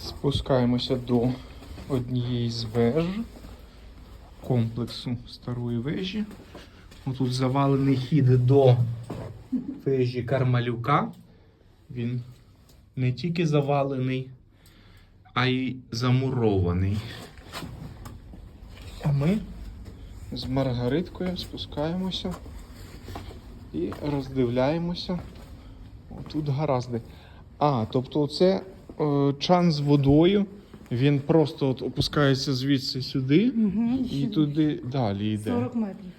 Спускаємося до однієї з веж комплексу старої вежі. Тут завалений хід до вежі Кармалюка. Він не тільки завалений, а й замурований. А ми з Маргариткою спускаємося і роздивляємося. Отут гаразди. А, тобто це чан з водою. Він просто от опускається звідси сюди Угу, і туди далі йде. 40 метрів.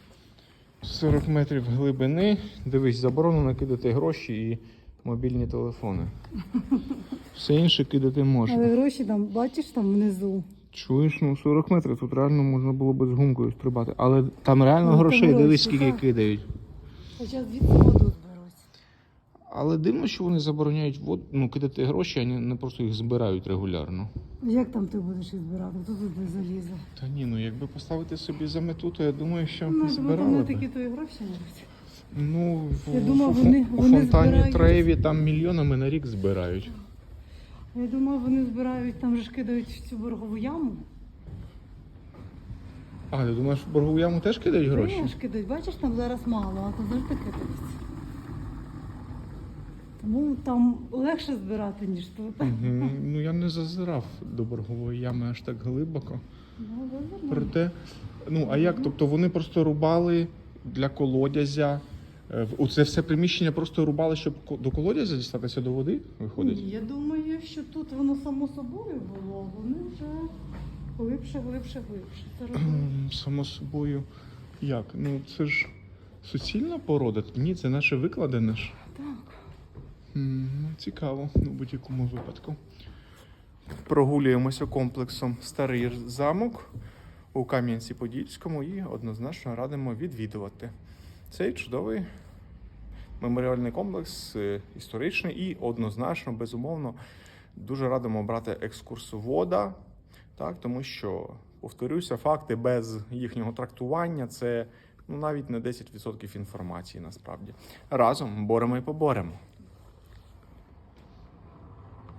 40 метрів глибини. Дивись, заборонено кидати гроші і мобільні телефони. Все інше кидати можна. Але гроші там, бачиш там внизу. Чуєш, ну 40 метрів тут реально можна було би з гумкою стрибати. Але там реально Ну, грошей, гроші, дивись, скільки так. кидають. Хоча звідси воду. Але дивно, що вони забороняють вод, ну, кидати гроші, а не, не просто їх збирають регулярно. Як там ти будеш їх збирати? Хто тут не залізе? Та ні, ну якби поставити собі за мету, то я думаю, що Ну, збирали там не би. такі то і гроші навіть. Ну, в, думав, вони- у вони фонтані збирають. Трейві там мільйонами на рік збирають. Я думав, вони збирають, там же ж кидають в цю боргову яму. А, ти думаєш, в боргову яму теж кидають гроші? Теж кидають, бачиш, там зараз мало, а то завжди кидають. Тому там легше збирати, ніж тут. Мгм. Ну я не зазирав до боргової ями аж так глибоко. Ну, визирно. Проте, ну а як? Тобто вони просто рубали для колодязя. Е, в- Оце все приміщення просто рубали, щоб ко- до колодязя дістатися до води, виходить? Ні, я думаю, що тут воно само собою було, вони вже глибше, глибше, глибше. Це робили. Ем, Само собою. Як? Ну це ж суцільна порода? Ні, це наше викладене ж. Так. Цікаво, ну, в будь-якому випадку. Прогулюємося комплексом Старий замок у Кам'янці-Подільському і однозначно радимо відвідувати. Цей чудовий меморіальний комплекс е, історичний і однозначно, безумовно, дуже радимо брати екскурсовода, так, тому що, повторюся, факти без їхнього трактування це ну, навіть не 10% інформації насправді. Разом боремо і поборемо.